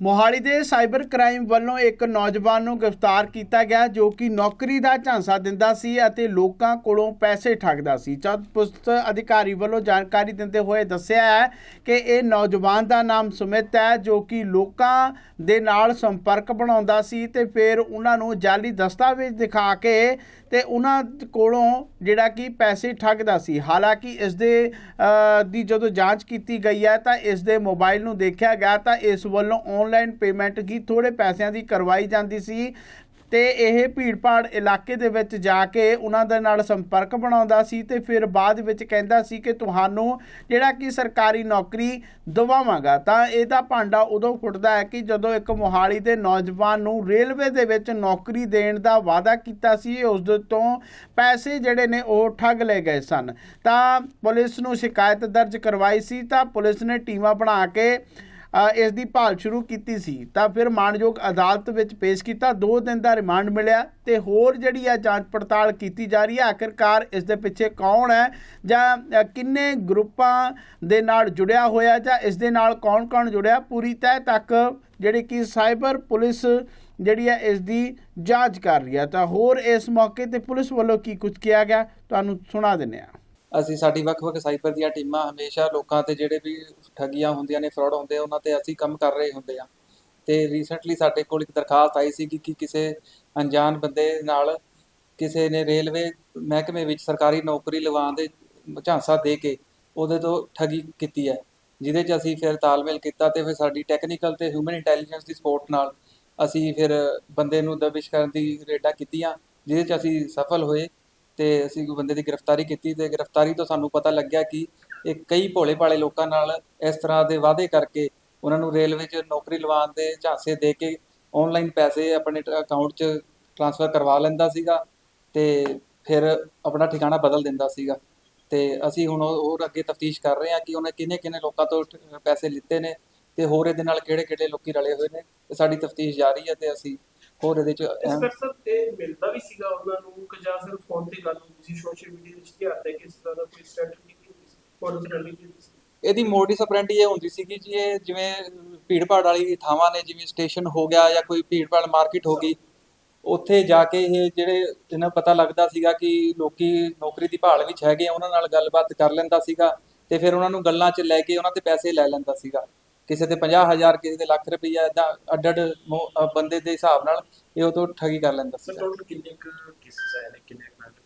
ਮੋਹਾਲੀ ਦੇ cyber crime ਵੱਲੋਂ ਇੱਕ ਨੌਜਵਾਨ ਨੂੰ ਗ੍ਰਿਫਤਾਰ ਕੀਤਾ ਗਿਆ ਜੋ ਕਿ ਨੌਕਰੀ ਦਾ ਝਾਂਸਾ ਦਿੰਦਾ ਸੀ ਅਤੇ ਲੋਕਾਂ ਕੋਲੋਂ ਪੈਸੇ ਠੱਗਦਾ ਸੀ। ਜਦ ਪੁਲਿਸ ਅਧਿਕਾਰੀ ਵੱਲੋਂ ਜਾਣਕਾਰੀ ਦਿੰਦੇ ਹੋਏ ਦੱਸਿਆ ਹੈ ਕਿ ਇਹ ਨੌਜਵਾਨ ਦਾ ਨਾਮ ਸੁਮਿਤ ਹੈ, ਜੋ ਕਿ ਲੋਕਾਂ ਦੇ ਨਾਲ ਸੰਪਰਕ ਬਣਾਉਂਦਾ ਸੀ ਤੇ ਫਿਰ ਉਹਨਾਂ ਨੂੰ ਜਾਲੀ ਦਸਤਾਵੇਜ਼ ਦਿਖਾ ਕੇ ਤੇ ਉਹਨਾਂ ਕੋਲੋਂ ਜਿਹੜਾ ਕਿ ਪੈਸੇ ਠੱਗਦਾ ਸੀ। ਹਾਲਾਂਕਿ ਇਸ ਦੇ ਦੀ ਜਦੋਂ ਜਾਂਚ ਕੀਤੀ ਗਈ ਹੈ ਤਾਂ ਇਸ ਦੇ ਮੋਬਾਈਲ ਨੂੰ ਦੇਖਿਆ ਗਿਆ ਤਾਂ ਇਸ ਵੱਲੋਂ ਆਨਲਾਈਨ ਪੇਮੈਂਟ ਕੀ ਥੋੜੇ ਪੈਸਿਆਂ ਦੀ ਕਰਵਾਈ ਜਾਂਦੀ ਸੀ। ਤੇ ਇਹ ਭੀੜਪਾੜ ਇਲਾਕੇ ਦੇ ਵਿੱਚ ਜਾ ਕੇ ਉਹਨਾਂ ਦੇ ਨਾਲ ਸੰਪਰਕ ਬਣਾਉਂਦਾ ਸੀ ਤੇ ਫਿਰ ਬਾਅਦ ਵਿੱਚ ਕਹਿੰਦਾ ਸੀ ਕਿ ਤੁਹਾਨੂੰ ਜਿਹੜਾ ਕਿ ਸਰਕਾਰੀ ਨੌਕਰੀ ਦਵਾਵਾਂਗਾ। ਤਾਂ ਇਹਦਾ ਭਾਂਡਾ ਉਦੋਂ ਫੁੱਟਦਾ ਹੈ ਕਿ ਜਦੋਂ ਇੱਕ ਮੋਹਾਲੀ ਦੇ ਨੌਜਵਾਨ ਨੂੰ ਰੇਲਵੇ ਦੇ ਵਿੱਚ ਨੌਕਰੀ ਦੇਣ ਦਾ ਵਾਅਦਾ ਕੀਤਾ ਸੀ, ਉਸ ਦੇ ਤੋਂ ਪੈਸੇ ਜਿਹੜੇ ਨੇ ਉਹ ਠੱਗ ਲਏ ਗਏ ਸਨ। ਤਾਂ ਪੁਲਿਸ ਨੂੰ ਸ਼ਿਕਾਇਤ ਦਰਜ ਕਰਵਾਈ ਸੀ, ਤਾਂ ਪੁਲਿਸ ਨੇ ਟੀਮਾਂ ਬਣਾ ਕੇ ਇਸ ਦੀ ਭਾਲ ਸ਼ੁਰੂ ਕੀਤੀ ਸੀ, ਤਾਂ ਫਿਰ ਮਾਨਯੋਗ ਅਦਾਲਤ ਵਿੱਚ ਪੇਸ਼ ਕੀਤਾ। 2 ਦਿਨ ਦਾ ਰਿਮਾਂਡ ਮਿਲਿਆ ਤੇ ਹੋਰ ਜਿਹੜੀ ਆ ਜਾਂਚ ਪੜਤਾਲ ਕੀਤੀ ਜਾ ਰਹੀ ਹੈ, ਆਖਿਰਕਾਰ ਇਸ ਦੇ ਪਿੱਛੇ ਕੌਣ ਹੈ ਜਾਂ ਕਿੰਨੇ ਗਰੁੱਪਾਂ ਦੇ ਨਾਲ ਜੁੜਿਆ ਹੋਇਆ ਜਾਂ ਇਸ ਦੇ ਨਾਲ ਕੌਣ-ਕੌਣ ਜੁੜਿਆ, ਪੂਰੀ ਤਹਿ ਤੱਕ ਜਿਹੜੀ ਕਿ ਸਾਈਬਰ ਪੁਲਿਸ ਜਿਹੜੀ ਹੈ ਇਸ ਦੀ ਜਾਂਚ ਕਰ ਰਹੀ ਹੈ। ਤਾਂ ਹੋਰ ਇਸ ਮੌਕੇ ਤੇ ਪੁਲਿਸ ਵੱਲੋਂ ਕੀ ਕੁਝ ਕਿਹਾ ਗਿਆ, ਤੁਹਾਨੂੰ ਸੁਣਾ ਦਿੰਦੇ ਹਾਂ। ਅਸੀਂ ਸਾਡੀ ਵੱਖ-ਵੱਖ ਸਾਈਬਰ ਦੀਆਂ ਟੀਮਾਂ ਹਮੇਸ਼ਾ ਲੋਕਾਂ ਤੇ ਜਿਹੜੇ ਵੀ ਠੱਗੀਆਂ ਹੁੰਦੀਆਂ ਨੇ ਫਰਾਡ ਹੁੰਦੇ ਉਹਨਾਂ ਤੇ ਅਸੀਂ ਕੰਮ ਕਰ ਰਹੇ ਹੁੰਦੇ ਆ। ਤੇ ਰੀਸੈਂਟਲੀ ਸਾਡੇ ਕੋਲ ਇੱਕ ਦਰਖਾਸਤ ਆਈ ਸੀ ਕਿ ਕਿਸੇ ਅਣਜਾਣ ਬੰਦੇ ਨਾਲ ਕਿਸੇ ਨੇ ਰੇਲਵੇ ਮਹਿਕਮੇ ਵਿੱਚ ਸਰਕਾਰੀ ਨੌਕਰੀ ਲਵਾਉਣ ਦੇ ਝਾਂਸਾ ਦੇ ਕੇ ਉਹਦੇ ਤੋਂ ਠੱਗੀ ਕੀਤੀ ਹੈ, ਜਿਹਦੇ 'ਚ ਅਸੀਂ ਫਿਰ ਤਾਲਮੇਲ ਕੀਤਾ ਤੇ ਫਿਰ ਸਾਡੀ ਟੈਕਨੀਕਲ ਤੇ ਹਿਊਮਨ ਇੰਟੈਲੀਜੈਂਸ ਦੀ ਸਪੋਰਟ ਨਾਲ ਅਸੀਂ ਫਿਰ ਬੰਦੇ ਨੂੰ ਦਬਿਸ਼ ਕਰਨ ਦੀ ਰੇਡਾਂ ਕੀਤੀਆਂ, ਜਿਹਦੇ 'ਚ ਅਸੀਂ ਸਫਲ ਹੋਏ ਤੇ ਅਸੀਂ ਉਹ ਬੰਦੇ ਦੀ ਗ੍ਰਿਫਤਾਰੀ ਕੀਤੀ ਤੇ ਗ੍ਰਿਫਤਾਰੀ ਤੋਂ ਸਾਨੂੰ ਪਤਾ ਲੱਗਿਆ ਕਿ ਇਹ ਕਈ ਭੋਲੇ ਭਾਲੇ ਲੋਕਾਂ ਨਾਲ ਇਸ ਤਰ੍ਹਾਂ ਦੇ ਵਾਅਦੇ ਕਰਕੇ ਉਹਨਾਂ ਨੂੰ ਰੇਲਵੇ 'ਚ ਨੌਕਰੀ ਲਵਾਉਣ ਦੇ ਝਾਂਸੇ ਦੇ ਕੇ ਆਨਲਾਈਨ ਪੈਸੇ ਆਪਣੇ ਅਕਾਊਂਟ 'ਚ ਟ੍ਰਾਂਸਫਰ ਕਰਵਾ ਲੈਂਦਾ ਸੀਗਾ ਤੇ ਫਿਰ ਆਪਣਾ ਠਿਕਾਣਾ ਬਦਲ ਦਿੰਦਾ ਸੀਗਾ। ਤੇ ਅਸੀਂ ਹੁਣ ਉਹ- ਹੋਰ ਅੱਗੇ ਤਫਤੀਸ਼ ਕਰ ਰਹੇ ਹਾਂ ਕਿ ਉਹਨੇ ਕਿੰਨੇ ਕਿੰਨੇ ਲੋਕਾਂ ਤੋਂ ਪੈਸੇ ਲਿੱਤੇ ਨੇ ਤੇ ਹੋਰ ਇਹਦੇ ਨਾਲ ਕਿਹੜੇ ਕਿਹੜੇ ਲੋਕੀ ਰਲੇ ਹੋਏ ਨੇ, ਤੇ ਸਾਡੀ ਤਫਤੀਸ਼ ਜਾਰੀ ਹੈ ਤੇ ਅਸੀਂ ਹੋਰ ਇਹਦੇ 'ਚ ਅਹਿਮ ਇੰਸਪੈਕਟਰ ਸਾਹਿਬ ਤੇ ਮਿਲਦਾ ਵੀ ਸੀਗਾ ਉਹਨਾਂ ਨੂੰ ਕਿ ਜਾਂ ਸਿਰਫ ਫੋਨ ਤੇ ਗੱਲ ਹੁੰਦੀ ਸੀ ਸੋਸ਼ਲ ਮੀਡੀਆ ਵਿੱਚ ਧਿਆਨ ਦੇ ਕਿਸ ਤਰ੍ਹਾਂ ਦਾ ਕੋਈ ਸਟ੍ਰੈਟਜੀ ਕੀਤੀ ਸੀ ਫੋਟੋ ਸਟ੍ਰੈਟਜੀ ਕੀਤੀ ਸੀ? ਇਹਦੀ ਮੋਡਿਸ ਆਪਰੈਂਡੀ ਇਹ ਹੁੰਦੀ ਸੀ ਕਿ ਜੀ ਇਹ ਜਿਵੇਂ ਭੀੜ ਭਾੜ ਵਾਲੀ ਥਾਵਾਂ ਨੇ ਜਿਵੇਂ ਸਟੇਸ਼ਨ ਹੋ ਗਿਆ ਜਾਂ ਕੋਈ ਭੀੜ ਭਾੜ ਮਾਰਕੀਟ ਹੋ ਗਈ ਉੱਥੇ ਜਾ ਕੇ ਇਹ ਜਿਹੜੇ ਇਹਨਾਂ ਪਤਾ ਲੱਗਦਾ ਸੀਗਾ ਕਿ ਲੋਕੀ ਨੌਕਰੀ ਦੀ ਭਾਲ ਵਿੱਚ ਹੈਗੇ ਆ ਉਹਨਾਂ ਨਾਲ ਗੱਲਬਾਤ ਕਰ ਲੈਂਦਾ ਸੀਗਾ ਤੇ ਫਿਰ ਉਹਨਾਂ ਨੂੰ ਗੱਲਾਂ 'ਚ ਲੈ ਕੇ ਉਹਨਾਂ ਤੇ ਪੈਸੇ ਲੈ ਲੈਂਦਾ ਸੀਗਾ। ਕਿਸੇ ਤੇ 50000 ਕਿਸੇ ਦੇ ਲੱਖ ਰੁਪਈਆ ਇਦਾਂ ਅੱਡ ਅੱਡ ਮੋ- ਅ, ਬੰਦੇ ਦੇ ਹਿਸਾਬ ਨਾਲ ਇਹ ਉਹ ਤੋਂ ਠੱਗੀ ਕਰ ਲੈਂਦਾ ਸਰ ਸੀਗਾ ਟੋਟਲ ਕਿੰਨੇ ਕੁ ਕੇਸਿਸ ਆਏ ਨੇ ਕਿੰਨੇ ਮੈਟਰ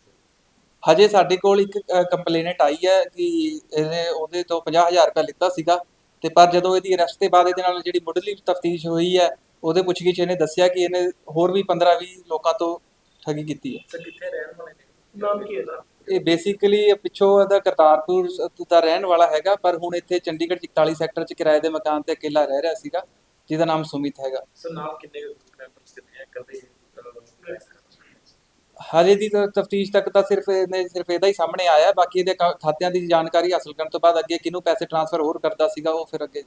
ਹਜੇ ਸਾਡੇ ਕੋਲ ਇੱਕ ਕੰਪਲੇਨਟ ਆਈ ਹੈ ਕਿ ਇਹਨੇ ਉਹਦੇ ਤੋਂ 50000 ਰੁਪਏ ਲਿੱਤਾ ਸੀਗਾ ਤੇ ਪਰ ਜਦੋਂ ਇਹਦੀ ਅਰੈਸਟ ਤੇ ਬਾਅਦ ਇਹਦੇ ਨਾਲ ਜਿਹੜੀ ਮੁੱਢਲੀ ਤਫਤੀਸ਼ ਹੋਈ ਹੈ ਉਹਦੇ ਪੁੱਛਗਿੱਛ ਇਹਨੇ ਦੱਸਿਆ ਕਿ ਇਹਨੇ ਹੋਰ ਵੀ 15-20 ਲੋਕਾਂ ਤੋਂ ਠੱਗੀ ਕੀਤੀ ਹੈ। ਸਰ ਕਿੱਥੇ ਰਹਿਣ ਵਾਲੇ ਨੇ? ਨਾਮ ਕੀ ਹੈ ਇਹਦਾ ਇਹ ਬੇਸਿਕਲੀ ਪਿੱਛੋਂ ਇਹਦਾ ਕਰਤਾਰਪੁਰ ਦਾ ਰਹਿਣ ਵਾਲਾ ਹੈਗਾ ਪਰ ਹੁਣ ਇੱਥੇ ਚੰਡੀਗੜ੍ਹ 41 ਸੈਕਟਰ 'ਚ ਕਿਰਾਏ ਦੇ ਮਕਾਨ ਤੇ ਇਕੱਲਾ ਰਹਿ ਰਿਹਾ ਸੀਗਾ ਜਿਹਦਾ ਨਾਮ ਸੁਮਿਤ ਹੈਗਾ ਸਰ ਨਾਮ ਕਿੰਨੇ ਮੈਂਬਰਸ ਕਿੰਨੇ ਹੈ ਕਦੇ ਹਜੇ ਦੀ ਤਫਤੀਸ਼ ਤੱਕ ਤਾਂ ਸਿਰਫ ਇਹਨੇ ਸਿਰਫ ਇਹਦਾ ਹੀ ਸਾਹਮਣੇ ਆਇਆ। ਬਾਕੀ ਇਹਦੇ ਖਾਤਿਆਂ ਦੀ ਜਾਣਕਾਰੀ ਹਾਸਲ ਕਰਨ ਤੋਂ ਬਾਅਦ ਅੱਗੇ ਕਿਹਨੂੰ ਪੈਸੇ ਟ੍ਰਾਂਸਫਰ ਹੋਰ ਕਰਦਾ ਸੀਗਾ ਉਹ ਫਿਰ ਅੱਗੇ?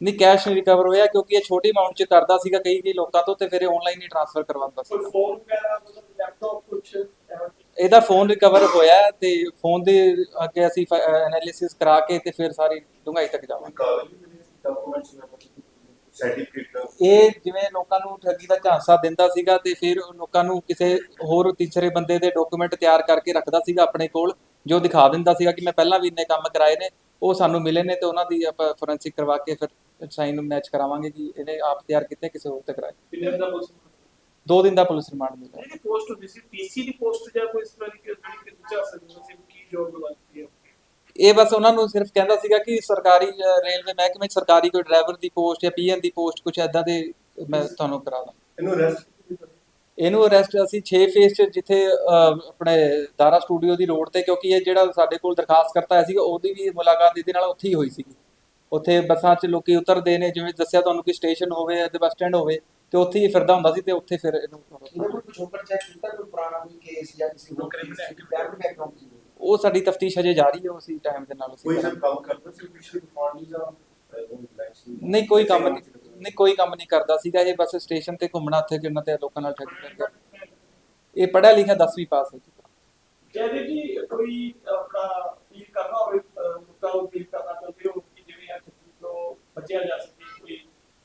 ਨਹੀਂ ਕੈਸ਼ ਨਹੀਂ ਰਿਕਵਰ ਹੋਇਆ ਕਿਉਂਕਿ ਇਹ ਛੋਟੀ ਅਮਾਉਂਟ 'ਚ ਕਰਦਾ ਸੀਗਾ ਕਈ ਕਈ ਲੋਕਾਂ ਤੋਂ ਤੇ ਫਿਰ ਇਹ ਆਨਲਾਈਨ ਹੀ ਟ੍ਰਾਂਸਫਰ ਕਰਵਾਉਂਦਾ ਸੀ ਫੋਨ ਵਗੈਰਾ ਇਹਦਾ ਫੋਨ ਰਿਕਵਰ ਹੋਇਆ ਤੇ ਫੋਨ ਦੇ ਅੱਗੇ ਅਸੀਂ ਐਨਾਲਿਸਿਸ ਕਰਾ ਕੇ ਤੇ ਫਿਰ ਸਾਰੀ ਡੂੰਘਾਈ ਤੱਕ ਜਾਵਾਂਗੇ। ਇਹ ਜਿਵੇਂ ਲੋਕਾਂ ਨੂੰ ਠੱਗੀ ਦਾ ਝਾਂਸਾ ਦਿੰਦਾ ਸੀਗਾ ਤੇ ਫਿਰ ਲੋਕਾਂ ਨੂੰ ਕਿਸੇ ਹੋਰ ਤੀਸਰੇ ਬੰਦੇ ਦੇ ਡਾਕੂਮੈਂਟ ਤਿਆਰ ਕਰਕੇ ਰੱਖਦਾ ਸੀਗਾ ਆਪਣੇ ਕੋਲ ਜੋ ਦਿਖਾ ਦਿੰਦਾ ਸੀਗਾ ਕਿ ਮੈਂ ਪਹਿਲਾਂ ਵੀ ਇੰਨੇ ਕੰਮ ਕਰਾਏ ਨੇ ਉਹ ਸਾਨੂੰ ਮਿਲੇ ਨੇ ਤੇ ਉਹਨਾਂ ਦੀ ਆਪਾਂ ਫੋਰੈਂਸਿਕ ਕਰਵਾ ਕੇ ਫਿਰ ਸਾਈਨ ਨੂੰ ਮੈਚ ਕਰਾਵਾਂਗੇ ਕਿ ਇਹਨੇ ਆਪ ਤਿਆਰ ਕੀਤੇ ਕਿਸੇ ਹੋਰ ਤੇ ਕਰਾਏ। ਕਿੰਨੇ ਦਾ ਪੁੱਛ 2 ਦਿਨ ਦਾ ਪੁਲਿਸ ਰਿਮਾਂਡ ਮਿਲਿਆ। ਜਿਹੜੀ ਪੋਸਟ ਹੁੰਦੀ ਸੀ ਪੀਸੀ ਦੀ ਪੋਸਟ ਜਾਂ ਕੋਈ ਇਸ ਤਰ੍ਹਾਂ ਦੀ ਕਿ ਜਿਹੜੀ ਕਿ ਦੂਜਾ ਸਰਵਿਸ ਸੀ ਕੀ ਜੋਬ ਲੱਗਦੀ ਹੈ? ਇਹ ਬਸ ਉਹਨਾਂ ਨੂੰ ਸਿਰਫ ਕਹਿੰਦਾ ਸੀਗਾ ਕਿ ਸਰਕਾਰੀ ਰੇਲਵੇ ਮਹਿਕਮੇ 'ਚ ਸਰਕਾਰੀ ਕੋਈ ਡਰਾਈਵਰ ਦੀ ਪੋਸਟ ਜਾਂ ਪੀਐਨ ਦੀ ਪੋਸਟ ਕੁਝ ਐਦਾਂ ਦੇ ਮੈਂ ਤੁਹਾਨੂੰ ਕਰਾ ਦਾਂ। ਇਹਨੂੰ ਅਰੈਸਟ ਇਹਨੂੰ ਅਰੈਸਟ ਅਸੀਂ 6 ਫੇਸ 'ਚ ਜਿੱਥੇ ਆਪਣੇ ਦਾਰਾ ਸਟੂਡੀਓ ਦੀ ਰੋਡ ਤੇ ਕਿਉਂਕਿ ਇਹ ਜਿਹੜਾ ਸਾਡੇ ਕੋਲ ਦਰਖਾਸਤ ਕਰਤਾ ਆਇਆ ਸੀਗਾ ਉਹਦੀ ਵੀ ਮੁਲਾਕਾਤ ਇਹਦੇ ਨਾਲ ਉੱਥੇ ਹੀ ਹੋਈ ਸੀਗੀ। ਉੱਥੇ ਬੱਸਾਂ 'ਚ ਲੋਕੀ ਉਤਰਦੇ ਨੇ ਜਿਵੇਂ ਦੱਸਿਆ ਤੁਹਾਨੂੰ ਕਿ ਸਟੇਸ਼ਨ ਹੋਵੇ ਜਾਂ ਬੱਸ ਸਟੈਂਡ ਹੋਵੇ ਤੇ ਉੱਥੇ ਹੀ ਫਿਰਦਾ ਹੁੰਦਾ ਸੀ ਤੇ ਉੱਥੇ ਫਿਰ ਇਹਨੂੰ ਕੋਲ ਪਿਛੋਕੜ ਚੈੱਕ ਕੀਤਾ ਕੋਈ ਪੁਰਾਣਾ ਕੋਈ ਕੇਸ ਜਾਂ ਕਿਸੇ ਹੋਰ ਕੇਸ ਫੈਮਿਲੀ ਬੈਕਗ੍ਰਾਉਂਡ ਸੀ ਉਹ ਸਾਡੀ ਤਫਤੀਸ਼ ਹਜੇ ਜਾਰੀ ਹੈ ਉਸੇ ਟਾਈਮ ਦੇ ਨਾਲ ਅਸੀਂ ਕੋਈ ਸਰ। ਕੰਮ ਕਰਦਾ ਸੀ ਪਿਛਲੇ ਪਾਣੀ ਜਾਂ ਨਹੀਂ ਕੋਈ ਕੰਮ ਨਹੀਂ ਕੋਈ ਕੰਮ ਨਹੀਂ ਕਰਦਾ ਸੀਗਾ ਇਹ ਬਸ ਸਟੇਸ਼ਨ ਤੇ ਘੁੰਮਣਾ ਉੱਥੇ ਕਿੰਨਾ ਤੇ ਲੋਕਾਂ ਨਾਲ ਠੱਗੀ ਕਰਦਾ ਇਹ ਪੜ੍ਹਿਆ ਲਿਖਿਆ 10ਵੀਂ ਪਾਸ ਹੈ ਜੀ ਕਹਿੰਦੇ ਕਿ ਕੋਈ ਆਪਣਾ ਅਪੀਲ ਕਰਨਾ ਹੋਵੇ ਲੋਕਾਂ ਨੂੰ ਅਪੀਲ ਕਰਨਾ ਚਾਹੁੰਦੇ ਹੋ ਕਿ ਜਿਵੇਂ ਅੱਜ ਤੋਂ ਬੱਚੇ ਬਚਿਆ ਜਾ ਸਕੇ ਕੋਈ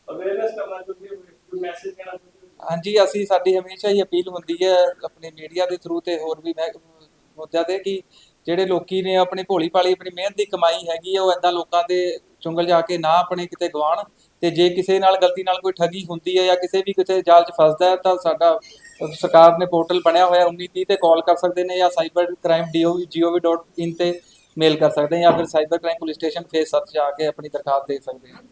ਅਵੇਅਰਨੈਸ ਕਰਨਾ ਚਾਹੁੰਦੇ ਹੋ ਕੋਈ ਮੈਸੇਜ ਦੇਣਾ ਚਾਹੁੰਦੇ ਹੋ ਹਾਂਜੀ, ਅਸੀਂ ਸਾਡੀ ਹਮੇਸ਼ਾ ਹੀ ਅਪੀਲ ਹੁੰਦੀ ਹੈ ਆਪਣੇ ਮੀਡੀਆ ਦੇ ਥਰੂ ਤੇ ਹੋਰ ਵੀ ਮੈਂ ਮੁੱਦਿਆਂ ਤੇ ਕਿ ਜਿਹੜੇ ਲੋਕੀ ਨੇ ਆਪਣੀ ਭੋਲੀ ਭਾਲੀ ਆਪਣੀ ਮਿਹਨਤ ਦੀ ਕਮਾਈ ਹੈਗੀ ਹੈ ਉਹ ਏਦਾਂ ਲੋਕਾਂ ਦੇ ਚੁੰਗਲ ਜਾ ਕੇ ਨਾ ਆਪਣੇ ਕਿਤੇ ਗਵਾਣ ਤੇ ਜੇ ਕਿਸੇ ਨਾਲ ਗਲਤੀ ਨਾਲ ਕੋਈ ਠੱਗੀ ਹੁੰਦੀ ਹੈ ਜਾਂ ਕਿਸੇ ਵੀ ਕਿਤੇ ਜਾਲ 'ਚ ਫਸਦਾ ਹੈ ਤਾਂ ਸਾਡਾ, ਸਰਕਾਰ ਨੇ ਪੋਰਟਲ ਬਣਿਆ ਹੋਇਆ 1930 ਤੇ ਕਾਲ ਕਰ ਸਕਦੇ ਨੇ ਜਾਂ ਸਾਈਬਰ ਕ੍ਰਾਈਮ gov.in ਤੇ ਮੇਲ ਕਰ ਸਕਦੇ ਨੇ ਜਾਂ ਫਿਰ cyber crime police station phase 7 ਜਾ ਕੇ ਆਪਣੀ ਦਰਖਾਸਤ ਦੇ ਸਕਦੇ ਨੇ।